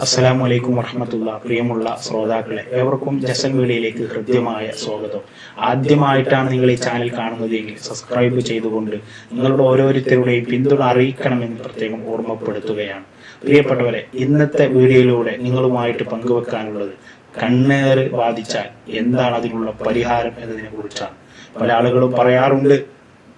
അസ്സലാമു അലൈക്കും വറഹമത്തുള്ള പ്രിയമുള്ള ശ്രോതാക്കളെ ഏവർക്കും ജസൻ വീഡിയോയിലേക്ക് ഹൃദ്യമായ സ്വാഗതം. ആദ്യമായിട്ടാണ് നിങ്ങൾ ഈ ചാനൽ കാണുന്നതെങ്കിൽ സബ്സ്ക്രൈബ് ചെയ്തുകൊണ്ട് നിങ്ങളുടെ ഓരോരുത്തരുടെയും പിന്തുണ അറിയിക്കണമെന്ന് പ്രത്യേകം ഓർമ്മപ്പെടുത്തുകയാണ്. പ്രിയപ്പെട്ടവരെ ഇന്നത്തെ വീഡിയോയിലൂടെ നിങ്ങളുമായിട്ട് പങ്കുവെക്കാനുള്ളത് കണ്ണേറ് ബാധിച്ചാൽ എന്താണ് അതിനുള്ള പരിഹാരം എന്നതിനെ കുറിച്ചാണ് പല ആളുകളും പറയാറുണ്ട്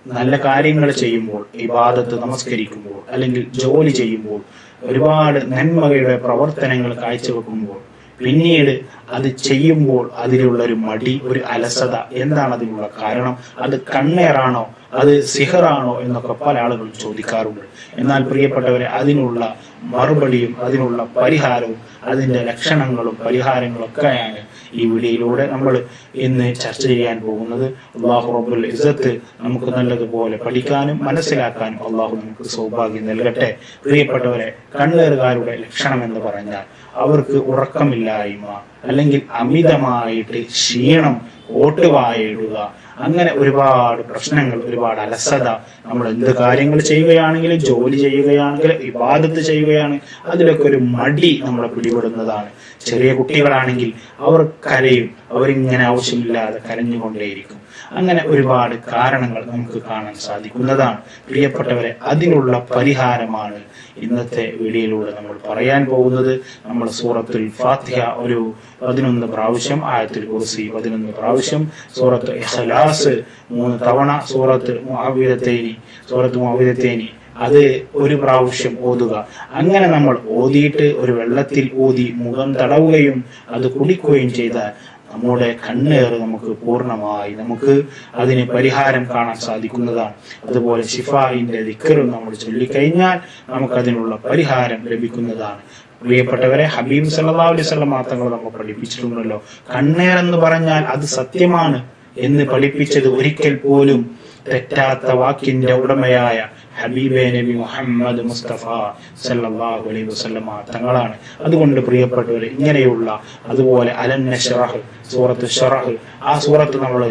നല്ല കാര്യങ്ങൾ ചെയ്യുമ്പോൾ ഇബാദത്ത് നമസ്കരിക്കുമ്പോൾ അല്ലെങ്കിൽ ജോലി ചെയ്യുമ്പോൾ ഒരുപാട് നന്മകളുടെ പ്രവർത്തനങ്ങൾ കാഴ്ചവെക്കുമ്പോൾ പിന്നീട് അത് ചെയ്യുമ്പോൾ അതിലുള്ള ഒരു മടി ഒരു അലസത എന്താണ് അതിനുള്ള കാരണം? അത് കണ്ണേറാണോ? അത് സിഹറാണോ? എന്നൊക്കെ പല ആളുകളും ചോദിക്കാറുണ്ട്. എന്നാൽ പ്രിയപ്പെട്ടവരെ അതിനുള്ള മറുപടിയും അതിനുള്ള പരിഹാരവും അതിന്റെ ലക്ഷണങ്ങളും പരിഹാരങ്ങളും ഒക്കെയാണ് ഈ വിളിയിലൂടെ നമ്മൾ ഇന്ന് ചർച്ച ചെയ്യാൻ പോകുന്നത് അള്ളാഹു റബ്ബുൽ ഇസത്ത് നമുക്ക് നല്ലതുപോലെ പഠിക്കാനും മനസ്സിലാക്കാനും അള്ളാഹു നമുക്ക് സൗഭാഗ്യം നൽകട്ടെ. പ്രിയപ്പെട്ടവരെ കണ്ണേറുകാരുടെ ലക്ഷണം എന്ന് പറഞ്ഞാൽ അവർക്ക് ഉറക്കമില്ലായ്മ അല്ലെങ്കിൽ അമിതമായിട്ട് ക്ഷീണം ഓട്ടുവായിടുക അങ്ങനെ ഒരുപാട് പ്രശ്നങ്ങൾ ഒരുപാട് അലസത. നമ്മൾ എന്ത് കാര്യങ്ങൾ ചെയ്യുകയാണെങ്കിലും ജോലി ചെയ്യുകയാണെങ്കിലും വിവാദത്ത് ചെയ്യുകയാണ് അതിലൊക്കെ ഒരു മടി നമ്മളെ പിടിപെടുന്നതാണ്. ചെറിയ കുട്ടികളാണെങ്കിൽ അവർ കരയും അവരിങ്ങനെ ആവശ്യമില്ലാതെ കരഞ്ഞുകൊണ്ടേയിരിക്കും. അങ്ങനെ ഒരുപാട് കാരണങ്ങൾ നമുക്ക് കാണാൻ സാധിക്കുന്നതാണ്. പ്രിയപ്പെട്ടവരെ അതിനുള്ള പരിഹാരമാണ് ഇന്നത്തെ വീഡിയോയിലൂടെ നമ്മൾ പറയാൻ പോകുന്നത്. നമ്മൾ സൂറത്തുൽ ഫാത്തിഹ ഒരു പതിനൊന്ന് പ്രാവശ്യം ആയത്തിൽ കുറിസി പതിനൊന്ന് പ്രാവശ്യം സൂറത്ത് ഇഖ്ലാസ് മൂന്ന് തവണ സൂറത്ത് മുഅവ്വിദത്തൈനി സൂറത്ത് മുഅവ്വിദത്തൈനി. അത് ഒരു പ്രാവശ്യം ഓതുക. അങ്ങനെ നമ്മൾ ഓതിയിട്ട് ഒരു വെള്ളത്തിൽ ഓതി മുഖം തടവുകയും അത് കുടിക്കുകയും ചെയ്താൽ നമ്മുടെ കണ്ണേറ് നമുക്ക് പൂർണമായി നമുക്ക് അതിന് പരിഹാരം കാണാൻ സാധിക്കുന്നതാണ്. അതുപോലെ ഷിഫായിന്റെ ദിക്കറും നമ്മൾ ചൊല്ലിക്കഴിഞ്ഞാൽ നമുക്ക് അതിനുള്ള പരിഹാരം ലഭിക്കുന്നതാണ്. പ്രിയപ്പെട്ടവരെ ഹബീബ് സല്ലാ അലൈഹി സ്വലം തങ്ങൾ നമ്മൾ പഠിപ്പിച്ചിട്ടുണ്ടല്ലോ. കണ്ണേർ എന്ന് പറഞ്ഞാൽ അത് സത്യമാണ് എന്ന് പഠിപ്പിച്ചത് ഒരിക്കൽ പോലും തെറ്റാത്ത വാക്കിന്റെ ഉടമയായ ഹബീബെ നബി മുഹമ്മദ് മുസ്തഫ സല്ലല്ലാഹു അലൈഹി വസല്ലമ തങ്ങളാണ്. അതുകൊണ്ട് പ്രിയപ്പെട്ടവർ ഇങ്ങനെയുള്ള അതുപോലെ അലന്ന ഷറഹ് സൂറത്ത് ഷറഹ് ആ സൂറത്ത് നമ്മൾ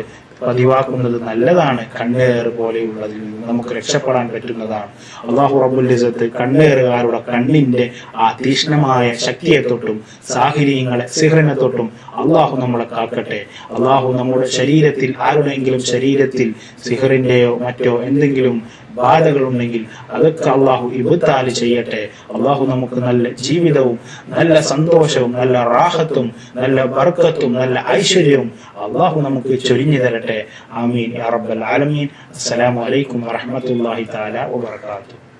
പതിവാക്കുന്നത് നല്ലതാണ്. കണ്ണേറ് പോലെയുള്ളതിൽ നിന്ന് നമുക്ക് രക്ഷപ്പെടാൻ പറ്റുന്നതാണ്. അള്ളാഹു റബ്ബുൽ ഇസത്ത് കണ്ണേറുകാരുടെ കണ്ണിന്റെ ആ തീഷ്ണമായ ശക്തിയെ തൊട്ടും സാഹചര്യങ്ങളെ സിഹ്റിനെ തൊട്ടും അള്ളാഹു നമ്മളെ കാക്കട്ടെ. അള്ളാഹു നമ്മുടെ ശരീരത്തിൽ ആരുടെയെങ്കിലും ശരീരത്തിൽ സിഹറിന്റെയോ മറ്റോ എന്തെങ്കിലും ബാധകളുണ്ടെങ്കിൽ അതൊക്കെ അള്ളാഹു ഇബുത്താൽ ചെയ്യട്ടെ. അള്ളാഹു നമുക്ക് നല്ല ജീവിതവും നല്ല സന്തോഷവും നല്ല റാഹത്തും നല്ല ബർക്കത്തും നല്ല ഐശ്വര്യവും അള്ളാഹു നമുക്ക് ചൊരിഞ്ഞു തരട്ടെ. ആമീൻ. യാ റബ്ബൽ ആലമീൻ. അസ്സലാമു അലൈക്കും വറഹ്മത്തുള്ളാഹി തആല വബറകാതുഹു.